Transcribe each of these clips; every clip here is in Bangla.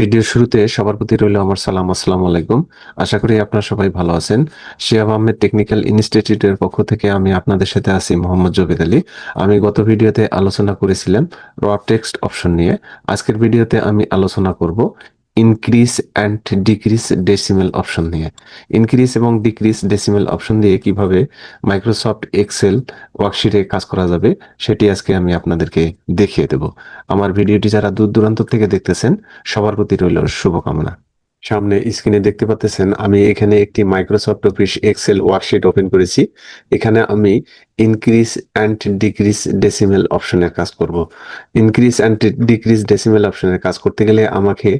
ভিডিওর শুরুতে সবার প্রতি রইল আমার সালাম, আসসালাম আলাইকুম। আশা করি আপনারা সবাই ভালো আছেন। শিয়াব আহমেদ টেকনিক্যাল ইনস্টিটিউটের পক্ষ থেকে আমি আপনাদের সাথে আছি মোহাম্মদ জবেদ আলী। আমি গত ভিডিওতে আলোচনা করেছিলাম র টেক্সট অপশন নিয়ে। আজকের ভিডিওতে আমি আলোচনা করব increase and decrease decimal option দিয়ে। ইনক্রিজ এবং ডিক্রিজ ডেসিমেল অপশন দিয়ে কীভাবে মাইক্রোসফট এক্সেল ওয়ার্কশিটে কাজ করা যাবে, সেটি আজকে আমি আপনাদেরকে দেখিয়ে দেব। আমার ভিডিওটি যারা দূর দূরান্ত থেকে দেখতেছেন, সবার প্রতি রইল শুভকামনা। সামনে স্ক্রিনে দেখতে পাচ্ছেন আমি এখানে একটি Microsoft Office Excel worksheet open করেছি। এখানে আমি ইনক্রিজ অ্যান্ড ডিক্রিজ ডেসিমেল অপশনের কাজ করব। ইনক্রিজ অ্যান্ড ডিক্রিজ ডেসিমেল অপশনের কাজ করতে গেলে আমাকে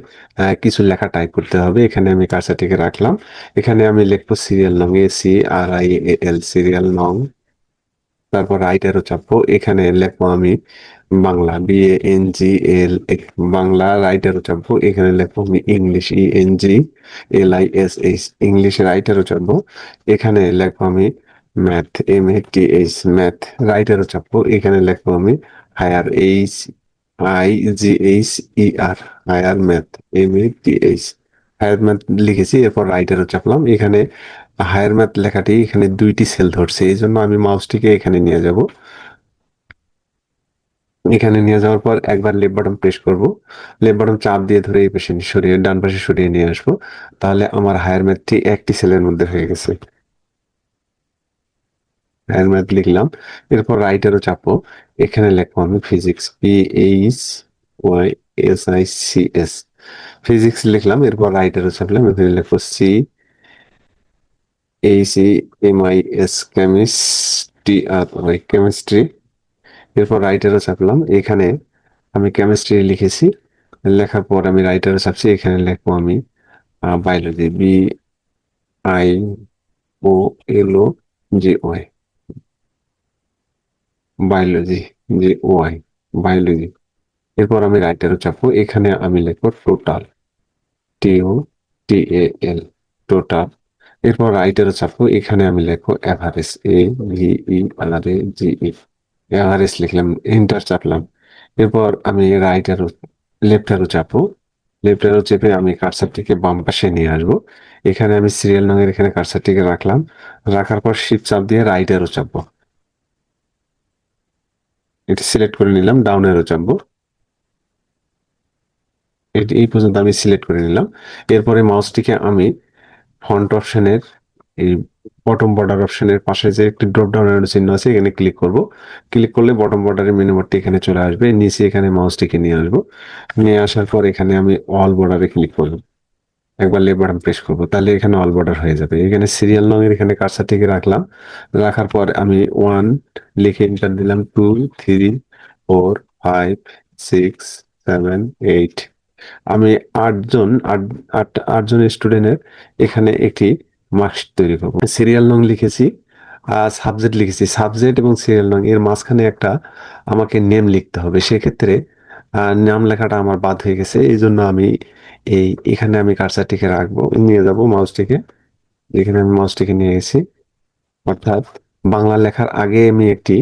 কিছু লেখা টাইপ করতে হবে। এখানে আমি কার্সারটিকে রাখলাম। এখানে আমি লিখব সিরিয়াল নং A C R I L serial নং, তারপর রাইটারও চাপবো। এখানে লিখব আমি Bangla B N G L Bangla right arrow চাপবো। এখানে লিখব আমি English E N G L I S H English right arrow চাপবো। এখানে লিখব আমি math M A T H math right arrow চাপবো। এখানে লিখব আমি higher H I G H E R higher math M A T H higher math লিখেছি, এরপর রাইটারও চাপলাম। এখানে হায়ার ম্যাথ লেখাটি এখানে দুইটি সেল ধরছে এই জন্য আমি মাউসটিকে এখানে নিয়ে যাব। এখানে নিয়ে যাওয়ার পর একবার লেফট বাটন প্রেস করব। লেফট বাটন চাপ দিয়ে ধরে এই পাশে সরিয়ে, ডান পাশে সরিয়ে নিয়ে আসব। তাহলে আমার হায়ার ম্যাথটি একটি সেলের মধ্যে হয়ে গেছে। হায়ার ম্যাথ লিখলাম। এরপর রাইটারও চাপবো। এখানে লিখব আমি physics P H Y S I C S physics লিখলাম, এরপর রাইটারও চাপলাম। এখানে লিখব C H M I S chemistry R Y chemistry এরপর রাইটারও চাপলাম। এখানে আমি কেমিস্ট্রি লিখেছি। লেখার পর আমি রাইটারও চাপছি। এখানে লিখব আমি biology B I O L O G Y biology G Y biology এরপর আমি রাইটারও চাপবো। এখানে আমি লিখব টোটাল টি ও টি এ এল টোটাল এরপর রাইটারও চাপবো। এখানে আমি লিখব average A V E A G E average লিখলাম এন্টার চাপলাম। এরপর আমি রাইটারও লেফট অ্যারো চাপবো। লেফট অ্যারো চেপে আমি কার্সারটিকে বাম পাশে নিয়ে আসব। এখানে আমি সিরিয়াল নঙের এখানে কার্সারটিকে রাখলাম। রাখার পর শিফট চাপ দিয়ে রাইট অ্যারো চাপবো। এটি সিলেক্ট করে নিলাম ডাউন অ্যারো চাপবো। এটি, এই পর্যন্ত আমি সিলেক্ট করে নিলাম। এরপরে মাউসটিকে আমি ফন্ট অপশনের এই বটম বর্ডার অপশনের পাশে যে একটি ড্রপ ডাউন চিহ্ন আছে, এখানে ক্লিক করব। ক্লিক করলে বটম বর্ডারের মেনু বারটি এখানে চলে আসবে। নিচে এখানে মাউসটিকে নিয়ে আসব। নিয়ে আসার পর এখানে আমি অল বর্ডারে ক্লিক করব। একবার লেফট বাটন প্রেস করব, তাহলে এখানে অল বর্ডার হয়ে যাবে। এখানে সিরিয়াল নং এর এখানে কার্সারটিকে রাখলাম। রাখার পর আমি ওয়ান লিখে এন্টার দিলাম two three four five six seven eight আমি আটজন, আট আট, আটজন স্টুডেন্টের এখানে একটি মার্কশিট তৈরি করব। সিরিয়াল নং লিখেছি সাবজেক্ট লিখেছি। সাবজেক্ট এবং সিরিয়াল নং, এর মাঝখানে একটা আমাকে নেম লিখতে হবে। সেক্ষেত্রে নাম লেখাটা আমার বাদ হয়ে গেছে। এই জন্য আমি এই, এখানে আমি কার্সারটিকে রাখব। নিয়ে যাব মাউসটিকে। এখানে আমি মাউসটিকে নিয়ে গেছি। অর্থাৎ বাংলা লেখার আগে আমি একটি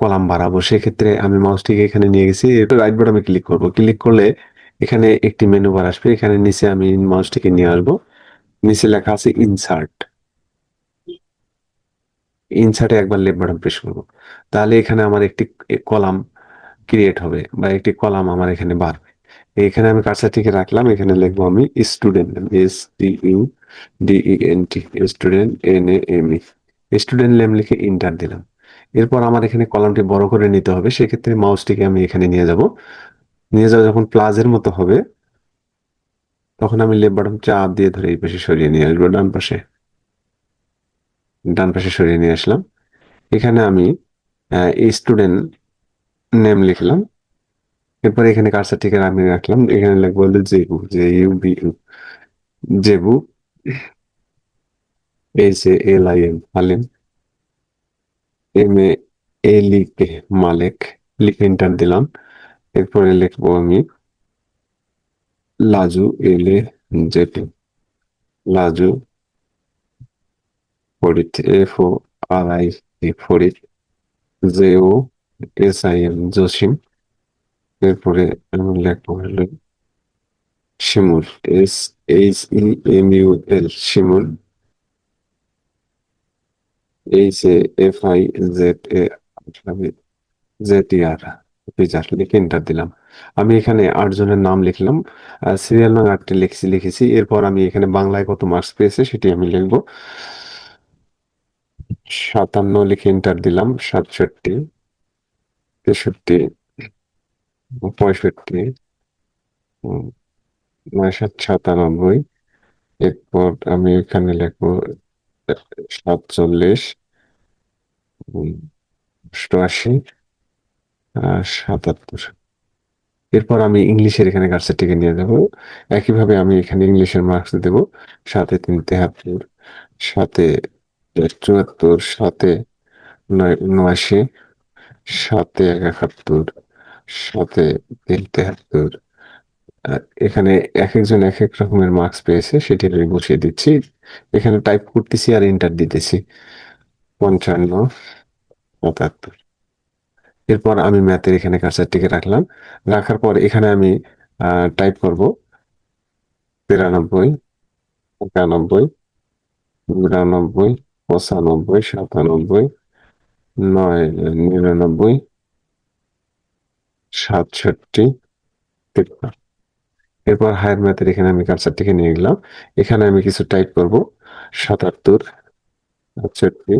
কলাম বাড়াবো। সেক্ষেত্রে আমি মাউসটিকে এখানে নিয়ে গেছি। এটা রাইট বাটনে ক্লিক করব। ক্লিক করলে এখানে একটি মেনু বার আসবে। এখানে নিচে আমি মাউসটিকে নিয়ে আসব। নিচে লেখা আছে ইনসার্ট ইনসার্টে একবার লেফট বাটন প্রেস করব। তাহলে এখানে আমার একটি কলাম ক্রিয়েট হবে বা একটি কলাম আমার এখানে বাড়বে এখানে আমি কার্সারটিকে রাখলাম, এখানে লিখব আমি student S T U D E N T student N A M E student name লিখে ইন্টার দিলাম। এরপর আমার এখানে কলামটি বড় করে নিতে হবে, সেক্ষেত্রে মাউসটিকে আমি এখানে নিয়ে যাব। নিয়ে যাওয়া যখন প্লাজের মতো হবে তখন আমি লেফট বাটন চাপ দিয়ে ধরে এই পাশে সরিয়ে নিয়ে আসব ডান পাশে। ডান পাশে সরিয়ে নিয়ে আসলাম। এখানে আমি স্টুডেন্ট নেম লিখলাম। এরপর এখানে কার্সারটিকে আমি রাখলাম। এখানে লিখব হলো Jebu J U B U, Jebu H A L I M Alim M A A লিখে মালেক, লিখে এন্টার দিলাম। এরপরে লিখব আমি Laju L A Laju Farid F O R I Farid J O S I M Jasim এরপরে আমি লিখব হলো Shimul S H E M U L Shimul H A F I Z A Z E R feature লিখে এন্টার দিলাম। আমি এখানে আটজনের নাম লিখলাম সিরিয়াল নং আটটি লিখছি, লিখেছি। এরপর আমি এখানে বাংলায় কত মার্কস পেয়েছে সেটি আমি লিখব। সাতান্ন লিখে এন্টার দিলাম, সাতষট্টি, তেষট্টি, পঁয়ষট্টি সাতানব্বই। এরপর আমি এখানে লিখব, সাতচল্লিশ অষ্টআশি। সাতাত্তর। এরপর আমি ইংলিশের এখানে কার্সারটিকে নিয়ে যাব। একইভাবে আমি এখানে ইংলিশের মার্কস দেব। সাথে তিন, তেহাত্তর সাথে চুয়াত্তর সাথে নয়, উনআশি, সাতে এক একাত্তর সাথে তিন, তেহাত্তর। এখানে এক একজন এক এক রকমের মার্কস পেয়েছে সেটি আমি বসিয়ে দিচ্ছি। এখানে টাইপ করতেছি আর এন্টার দিতেছি। পঞ্চান্ন, সাতাত্তর। এরপর আমি ম্যাথের এখানে কার্সারটিকে রাখলাম। রাখার পর এখানে আমি টাইপ করব তিরানব্বই, একানব্বই বিরানব্বই পঁচানব্বই, সাতানব্বই, নয়, নিরানব্বই, সাতষট্টি, তিপ্পান্ন। এরপর হায়ার ম্যাথের এখানে আমি কার্সারটিকে নিয়ে গেলাম এখানে আমি কিছু টাইপ করব। সাতাত্তর সাতষট্টি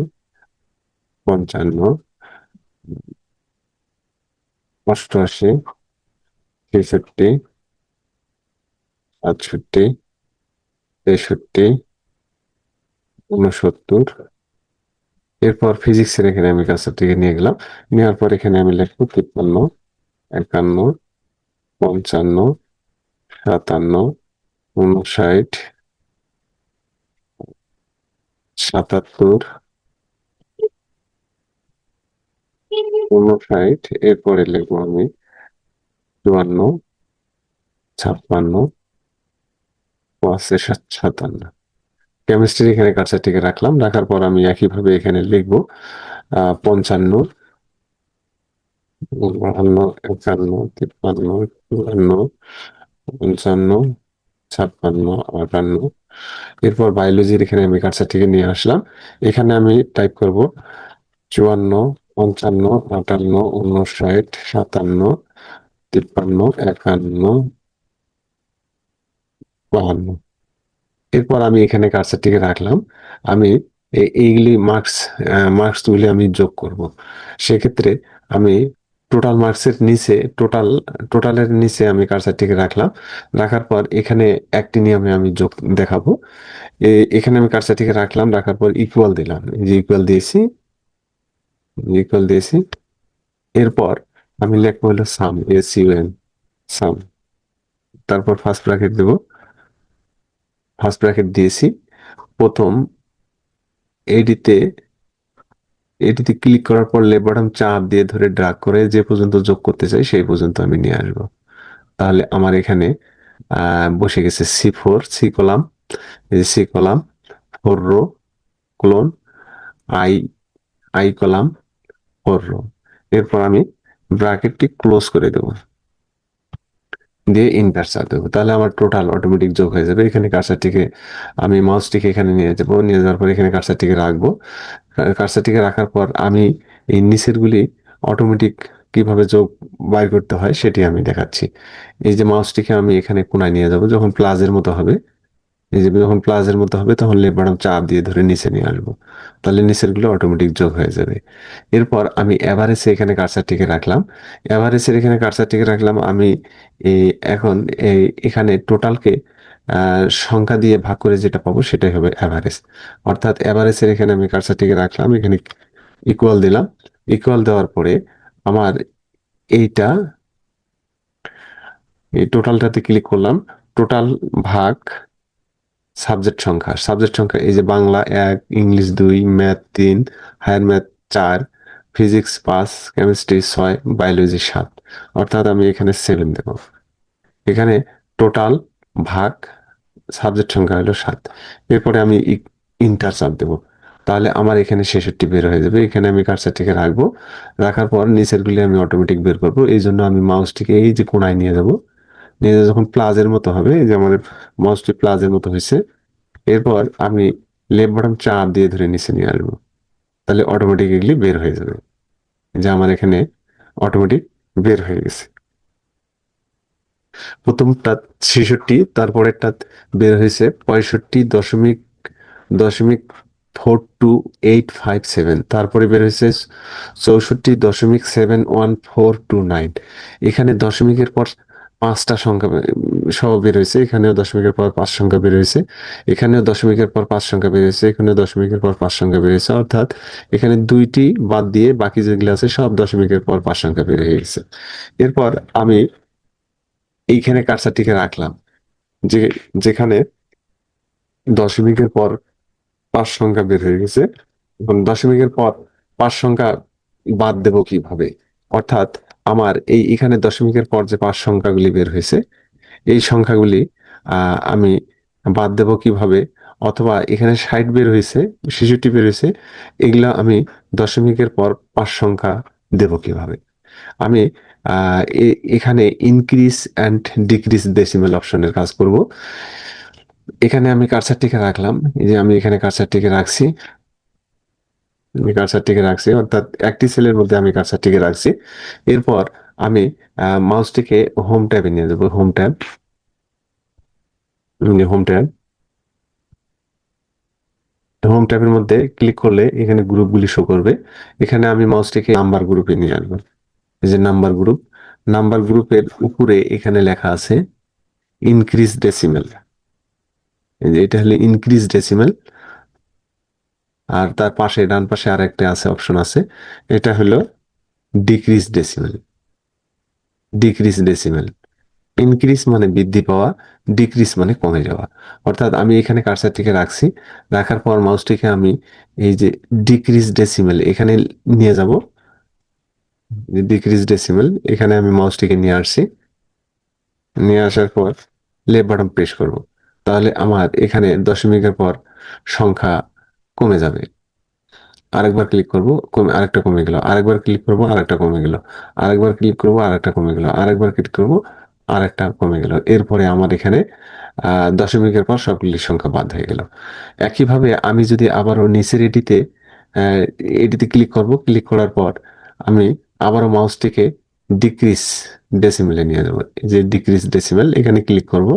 পঞ্চান্ন অষ্টআশি ছেষট্টি সাতষট্টি তেষট্টি উনসত্তর এরপর ফিজিক্সের এখানে আমি কাজটাকে নিয়ে গেলাম। নেওয়ার পর এখানে আমি লিখব তিপ্পান্ন, একান্ন, পঞ্চান্ন, সাতান্ন উনষাট সাতাত্তর উনষাট, এরপরে লিখব আমি চুয়ান্ন, ছাপ্পান্ন সাতান্ন। কেমিস্ট্রি এখানে কাছাটিকে রাখলাম, রাখার পর আমি একইভাবে এখানে লিখব পঞ্চান্ন, বাহান্ন, একান্ন, তিপ্পান্ন, চুয়ান্ন, পঞ্চান্ন, ছাপ্পান্ন, আটান্ন। এরপর বায়োলজির এখানে আমি কাছাটিকে নিয়ে আসলাম। এখানে আমি টাইপ করব চুয়ান্ন পঞ্চান্ন, আটান্ন উনষাট সাতান্ন, তিপ্পান্ন, একান্ন, বাহান্ন। এরপর আমি এখানে কার্সারটিকে রাখলাম। আমি এইগুলি মার্কস মার্কস গুলি আমি যোগ করব। সেক্ষেত্রে আমি টোটাল মার্কসের নিচে টোটাল টোটালের নিচে আমি কার্সারটিকে রাখলাম। রাখার পর এখানে একটি নিয়মে আমি যোগ দেখাবো। এখানে আমি কার্সারটিকে রাখলাম। রাখার পর ইকুয়াল দিলাম। যে ইকুয়াল দিয়েছি ইকুয়াল দিয়েছি। এরপর আমি লিখব হলো sum S U N sum তারপর ফার্স্ট ব্র্যাকেট দেবো। ফার্স্ট ব্র্যাকেট দিয়েছি। প্রথম এডিতে এটিতে ক্লিক করার পর লেফট বাটন চাপ দিয়ে ধরে ড্রাগ করে যে পর্যন্ত যোগ করতে চাই সেই পর্যন্ত আমি নিয়ে আসব। তাহলে আমার এখানে বসে গেছে C four C column C column four row colon I I column row এরপর আমি ব্র্যাকেটটি ক্লোজ করে দেবো। দিয়ে ইন্টার চাপ দেবো। তাহলে আমার টোটাল অটোমেটিক যোগ হয়ে যাবে। এখানে কার্সারটিকে আমি মাউসটিকে এখানে নিয়ে যাব। নিয়ে যাওয়ার পর এখানে কার্সারটিকে রাখব। কার্সারটিকে রাখার পর আমি এই নিচের গুলি অটোমেটিক কীভাবে যোগ বাইর করতে হয় সেটি আমি দেখাচ্ছি। এই যে মাউসটিকে আমি এখানে কোনায় নিয়ে যাব, যখন প্লাজের মতো হবে। এই যে যখন প্লাজের মতো হবে, তখন বাটন চাপ দিয়ে ধরে নিচে নিয়ে আসব। তাহলে নিচেরগুলো অটোমেটিক যোগ হয়ে যাবে। এরপর আমি এভারেজে এখানে কার্সারটিকে রাখলাম। এভারেজের এখানে কার্সারটিকে রাখলাম আমি এখন এখানে টোটালকে সংখ্যা দিয়ে ভাগ করে যেটা পাবো সেটাই হবে অ্যাভারেজ অর্থাৎ অ্যাভারেজের এখানে আমি কার্সারটিকে রাখলাম, এখানে ইকুয়াল দিলাম। ইকুয়াল দেওয়ার পরে আমার এইটা, এই টোটালটাতে ক্লিক করলাম। টোটাল ভাগ সাবজেক্ট সংখ্যা। সাবজেক্ট সংখ্যা, এই যে বাংলা এক, ইংলিশ দুই, ম্যাথ তিন, হায়ার ম্যাথ চার, ফিজিক্স পাঁচ, কেমিস্ট্রি ছয়, বায়োলজি সাত। অর্থাৎ আমি এখানে সেভেন দেব। এখানে টোটাল ভাগ সাবজেক্ট সংখ্যা হলো সাত। এরপরে আমি ইন্টার চাপ দেবো। তাহলে আমার এখানে ছেষট্টি বের হয়ে যাবে। এখানে আমি কার্সারটিকে রাখব। রাখার পর নিচের গুলি আমি অটোমেটিক বের করব। এই জন্য আমি মাউসটিকে এই যে কোনায় নিয়ে যাব। নিয়ে যখন প্লাজের মতো হবে, এই যে আমাদের মাউসটি প্লাজের মতো হয়েছে, এরপর আমি লেফট বাটন চাপ দিয়ে ধরে নিচে নিয়ে আসব। তাহলে অটোমেটিক্যালি বের হয়ে যাবে। যে আমার এখানে অটোমেটিক বের হয়ে গেছে। প্রথমটা ছেষট্টি, তারপরেরটা বের হয়েছে পঁয়ষট্টি দশমিক দশমিক four two eight five seven তারপরে বের হয়েছে চৌষট্টি দশমিক seven one four two nine এখানে দশমিকের পর পাঁচটা সংখ্যা সহ বের হয়েছে। এখানেও দশমিকের পর পাঁচ সংখ্যা বের হয়েছে। এখানেও দশমিকের পর পাঁচ সংখ্যা বের হয়েছে। এখানেও দশমিকের পর পাঁচ সংখ্যা বের হয়েছে। অর্থাৎ এখানে দুইটি বাদ দিয়ে বাকি যেগুলো আছে সব দশমিকের পর পাঁচ সংখ্যা বের হয়ে গেছে। এরপর আমি এইখানে কারসারটিকে রাখলাম, যে যেখানে দশমিকের পর পাঁচ সংখ্যা বের হয়ে গেছে। এবং দশমিকের পর পাঁচ সংখ্যা বাদ দেব কীভাবে? অর্থাৎ আমার এই এখানে দশমিকের পর যে পাঁচ সংখ্যাগুলি বের হয়েছে, এই সংখ্যাগুলি আমি বাদ দেব কীভাবে? অথবা এখানে ষাট বের হয়েছে শিশুটি বের হয়েছে, এগুলো আমি দশমিকের পর পাঁচ সংখ্যা দেব কীভাবে? আমি এখানে ইনক্রিজ অ্যান্ড ডিক্রিজ ডেসিমেল অপশনের কাজ করব। এখানে আমি কারসারটিকে রাখলাম যে আমি এখানে কারসারটিকে রাখছি আমি কারসারটিকে রাখছি? অর্থাৎ একটি সেলের মধ্যে আমি কারসারটিকে রাখছি? এরপর আমি মাউসটিকে হোম ট্যাবে নিয়ে যাব home tab home tab home ট্যাবের মধ্যে ক্লিক করলে এখানে গ্রুপগুলি শো করবে। এখানে আমি মাউসটিকে নাম্বার গ্রুপে নিয়ে আসব। এই যে নাম্বার গ্রুপ নাম্বার গ্রুপের উপরে এখানে লেখা আছে ইনক্রিজ ডেসিমেল এটা হলো ইনক্রিজ ডেসিমেল আর তার পাশে, ডান পাশে আর একটা আছে অপশন আছে। এটা হলো decrease decimal decrease decimal increase মানে বৃদ্ধি পাওয়া ডিক্রিজ মানে কমে যাওয়া। অর্থাৎ আমি এখানে কার্সারটিকে রাখছি, রাখার পর মাউসটিকে আমি এই যে ডিক্রিজ ডেসিমেল এখানে নিয়ে যাব। ডিক্রিজ ডেসিমেল এখানে আমি মাউসটিকে নিয়ে আসছি। নিয়ে আসার পর লেফট বাটন প্রেস করব। তাহলে আমার এখানে দশমিকের পর সংখ্যা কমে যাবে। আরেকবার ক্লিক করব, কমে, আরেকটা কমে গেল, আরেকবার ক্লিক করব, আরেকটা কমে গেল, আরেকবার ক্লিক করব, আরেকটা কমে গেল, আরেকবার ক্লিক করব, আরেকটা কমে গেল। এরপরে আমার এখানে দশমিকের পর সবগুলির সংখ্যা বাদ হয়ে গেল। একইভাবে আমি যদি আবারও নিচের এটিতে এটিতে ক্লিক করব ক্লিক করার পর আমি আবারও মাউসটিকে ডিক্রিজ ডেসিমেলে নিয়ে যাব। যে ডিক্রিজ ডেসিমেল এখানে ক্লিক করব।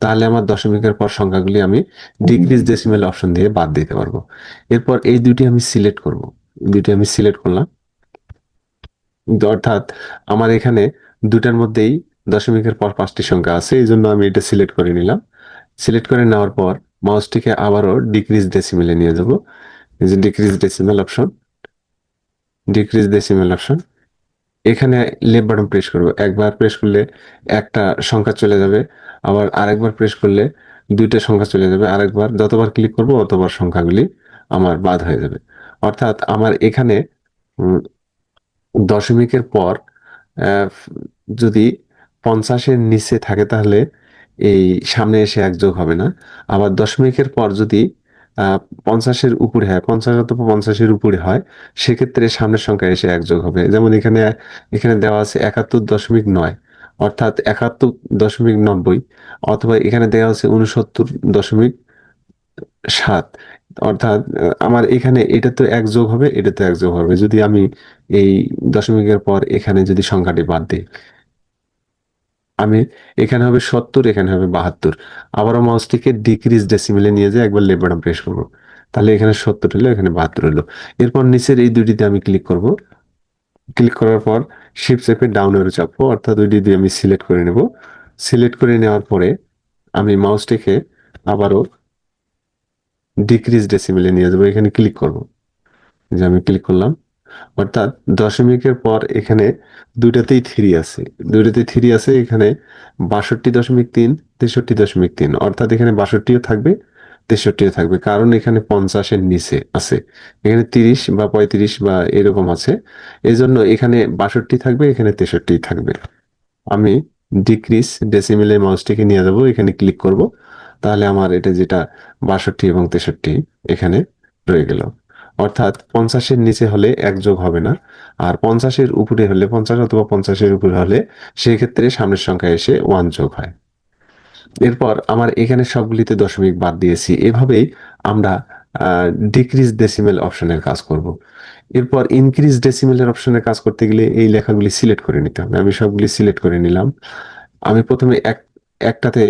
তাহলে আমার দশমিকের পর সংখ্যাগুলি আমি ডিক্রিজ ডেসিমেল অপশন দিয়ে বাদ দিতে পারব। এরপর এই দুটি আমি সিলেক্ট করব। দুটি আমি সিলেক্ট করলাম। অর্থাৎ আমার এখানে দুটার মধ্যেই দশমিকের পর পাঁচটি সংখ্যা আছে, এই জন্য আমি এটা সিলেক্ট করে নিলাম। সিলেক্ট করে নেওয়ার পর মাউসটিকে আবারও ডিক্রিজ ডেসিমেলে নিয়ে যাব। যে decrease decimal option decrease decimal option এখানে লেফট বাটন প্রেস করব। একবার প্রেস করলে একটা সংখ্যা চলে যাবে, আবার আরেকবার প্রেস করলে দুইটা সংখ্যা চলে যাবে। আরেকবার যতবার ক্লিক করব ততবার সংখ্যাগুলি আমার বাদ হয়ে যাবে। অর্থাৎ আমার এখানে দশমিকের পর যদি পঞ্চাশের নিচে থাকে তাহলে এই সামনে এসে এক যোগ হবে না। আবার দশমিকের পর যদি পঞ্চাশের উপরে হয়। পঞ্চাশ অথবা পঞ্চাশের উপরে হয়। সেক্ষেত্রে সামনের সংখ্যা এসে এক যোগ হবে। যেমন এখানে এখানে দেওয়া আছে একাত্তর দশমিক নয়, অর্থাৎ একাত্তর দশমিক নব্বই, অথবা এখানে দেওয়া আছে উনসত্তর দশমিক সাত। অর্থাৎ আমার এখানে এটা তো এক যোগ হবে, এটা তো এক যোগ হবে। যদি আমি এই দশমিকের পর এখানে যদি সংখ্যাটি বাদ দিই আমি, এখানে হবে সত্তর, এখানে হবে বাহাত্তর। আবারও মাউসটিকে ডিক্রিজ ডেসিমেলে নিয়ে যায় একবার লেফট প্রেস করব। তাহলে এখানে সত্তর হলো, এখানে বাহাত্তর হলো। এরপর নিচের এই দুটিতে আমি ক্লিক করব। ক্লিক করার পর শিফট চেপে ডাউন এরো চাপবো, অর্থাৎ ওই দুটি আমি সিলেক্ট করে নেব। সিলেক্ট করে নেওয়ার পরে আমি মাউসটিকে আবারও ডিক্রিজ ডেসিমেলে নিয়ে যাব। এখানে ক্লিক করব। যে আমি ক্লিক করলাম। অর্থাৎ দশমিকের পর এখানে দুইটাতেই থ্রি আছে। দুইটাতেই থ্রি আছে, এখানে বাষট্টি দশমিক তিন, তেষট্টি দশমিক তিন। অর্থাৎ এখানে বাষট্টিও থাকবে, তেষট্টিও থাকবে। কারণ এখানে পঞ্চাশের নিচে আছে। এখানে তিরিশ বা পঁয়ত্রিশ বা এরকম আছে। এই জন্য এখানে বাষট্টি থাকবে, এখানে তেষট্টি থাকবে। আমি ডিক্রিজ ডেসিমেলে মাউসটিকে নিয়ে যাব, এখানে ক্লিক করব। তাহলে আমার এটা যেটা বাষট্টি এবং তেষট্টি এখানে রয়ে গেল। অর্থাৎ পঞ্চাশের নিচে হলে এক যোগ হবে না, আর পঞ্চাশের উপরে হলে পঞ্চাশ অথবা পঞ্চাশের উপরে হলে সেক্ষেত্রে সামনের সংখ্যা এসে ওয়ান যোগ হয়। এরপর আমার এখানে সবগুলিতে দশমিক বাদ দিয়েছি, এভাবেই আমরা ডিক্রিজ ডেসিমেল অপশনের কাজ করব। এরপর ইনক্রিজ ডেসিমেলের অপশনের কাজ করতে গেলে এই লেখাগুলি সিলেক্ট করে নিতে হবে। আমি সবগুলি সিলেক্ট করে নিলাম। আমি প্রথমে এক, একটাতে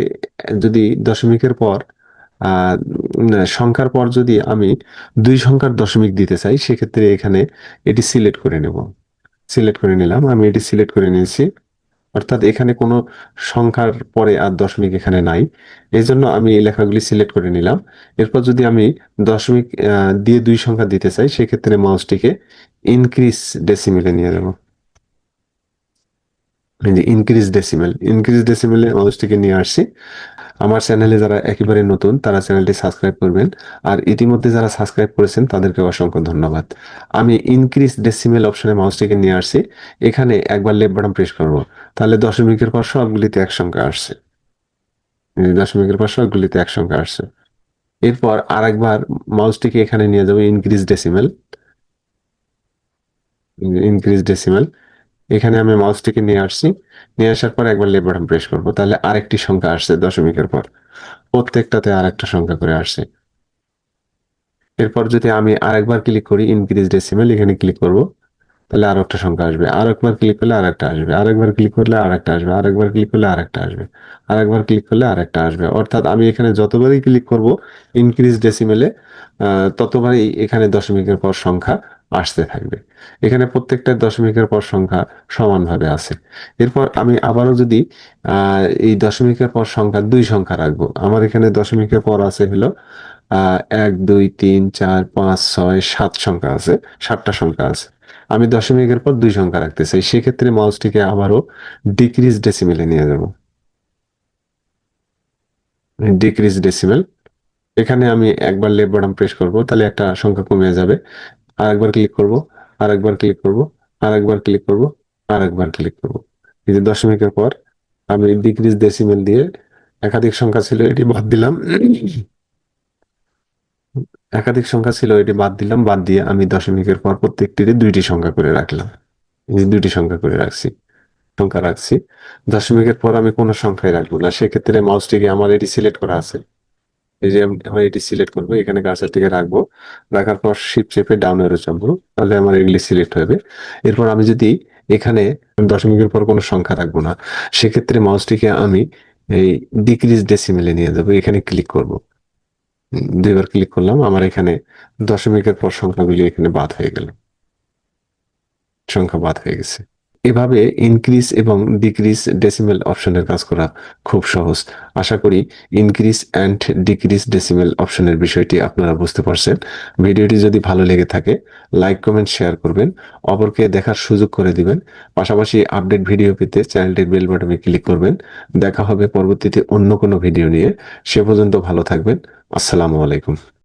যদি দশমিকের পর সংখ্যার পর যদি আমি দুই সংখ্যার দশমিক দিতে চাই, সেক্ষেত্রে এখানে এটি সিলেক্ট করে নেব। সিলেক্ট করে নিলাম, আমি এটি সিলেক্ট করে নিয়েছি। অর্থাৎ এখানে কোনো সংখ্যার পরে আর দশমিক এখানে নাই। এই জন্য আমি এই লেখাগুলি সিলেক্ট করে নিলাম। এরপর যদি আমি দশমিক দিয়ে দুই সংখ্যা দিতে চাই, সেক্ষেত্রে মাউসটিকে ইনক্রিজ ডেসিমেলে নিয়ে যাব। যে ইনক্রিজ ডেসিমেল ইনক্রিজ ডেসিমেলে মাউসটিকে নিয়ে আসছি। আমার চ্যানেলে যারা একেবারে নতুন, তারা চ্যানেলটি সাবস্ক্রাইব করবেন। আর ইতিমধ্যে যারা সাবস্ক্রাইব করেছেন, তাদেরকে অসংখ্য ধন্যবাদ। আমি ইনক্রিজ ডেসিমেল অপশনে মাউসটিকে নিয়ে আসছি। এখানে একবার লেফট বাটন প্রেস করব। তাহলে দশমিকের পর সবগুলিতে এক সংখ্যা আসছে দশমিকের পর সবগুলিতে এক সংখ্যা আসছে। এরপর আরেকবার মাউসটিকে এখানে নিয়ে যাব ইনক্রিজ ডেসিমেল ইনক্রিজ ডেসিমেল এখানে আমি মাউসটিকে নিয়ে আসছি। নিয়ে আসার পর একবার বাটন প্রেস করব, তাহলে আরেকটি সংখ্যা আসছে দশমিকের পর। প্রত্যেকটাতে আরেকটা সংখ্যা করে আসছে। এরপর যদি আমি আরেকবার ক্লিক করি ইনক্রিজ ডেসিমেল এখানে ক্লিক করব, তাহলে আরও একটা সংখ্যা আসবে। আরেকবার ক্লিক করলে আরেকটা আসবে। আরেকবার ক্লিক করলে আরেকটা আসবে। আরেকবার ক্লিক করলে আরেকটা আসবে। আরেকবার ক্লিক করলে আরেকটা আসবে। অর্থাৎ আমি এখানে যতবারই ক্লিক করব ইনক্রিজ ডেসিমেলে ততবারই এখানে দশমিকের পর সংখ্যা আসতে থাকবে। এখানে প্রত্যেকটা দশমিকের পর সংখ্যা সমানভাবে আছে। এরপর আমি আবারও যদি এই দশমিকের পর সংখ্যা দুই সংখ্যা রাখব, আমার এখানে দশমিকের পর আছে হলো এক, দুই, তিন, চার, পাঁচ, ছয়, সাত সংখ্যা আছে, সাতটা সংখ্যা আছে। আমি দশমিকের পর দুই সংখ্যা রাখতে চাই, সেক্ষেত্রে মাউসটিকে আবারও ডিক্রিজ ডেসিমেলে নিয়ে যাব। ডিক্রিজ ডেসিমেল এখানে আমি একবার লেফট বাটন প্রেস করব, তাহলে একটা সংখ্যা কমে যাবে। আর একবার ক্লিক করব আর একবার ক্লিক করব আর একবার ক্লিক করব আর একবার ক্লিক করব। এই যে দশমিকের পর আমি ডিক্রিজ ডেসিমেল দিয়ে একাধিক সংখ্যা ছিল এটি বাদ দিলাম। একাধিক সংখ্যা ছিল এটি বাদ দিলাম, বাদ দিয়ে আমি দশমিকের পর প্রত্যেকটিতে দুইটি সংখ্যা করে রাখলাম। দুইটি সংখ্যা করে রাখছি, সংখ্যা রাখছি। দশমিকের পর আমি কোনো সংখ্যায় রাখব না। সেক্ষেত্রে মাউসটিকে আমার এটি সিলেক্ট করা আছে। এই যে আমি এটি সিলেক্ট করব, এখানে কার্সারটিকে রাখব, রাখার পর শিপ চেপে ডাউন এরো চাপবো, তাহলে আমার এগুলি সিলেক্ট হবে এরপর আমি যদি এখানে দশমিকের পর কোনো সংখ্যা রাখব না, সেক্ষেত্রে মাউসটিকে আমি এই ডিক্রিজ ডেসিমেলে নিয়ে যাব, এখানে ক্লিক করব। দুইবার ক্লিক করলাম, আমার এখানে দশমিকের পর সংখ্যাগুলি এখানে বাদ হয়ে গেল। সংখ্যা বাদ হয়ে গেছে। এভাবে ইনক্রিজ এবং ডিক্রিজ ডেসিমেল অপশনের কাজ করা খুব সহজ। আশা করি ইনক্রিজ অ্যান্ড ডিক্রিজ ডেসিমেল অপশনের বিষয়টি আপনারা বুঝতে পারছেন। ভিডিওটি যদি ভালো লেগে থাকে লাইক কমেন্ট শেয়ার করবেন। অপরকে দেখার সুযোগ করে দিবেন। পাশাপাশি আপডেট ভিডিও পেতে চ্যানেলটির বেল বাটনে ক্লিক করবেন। দেখা হবে পরবর্তীতে অন্য কোনো ভিডিও নিয়ে। সে পর্যন্ত ভালো থাকবেন। আসসালামু আলাইকুম।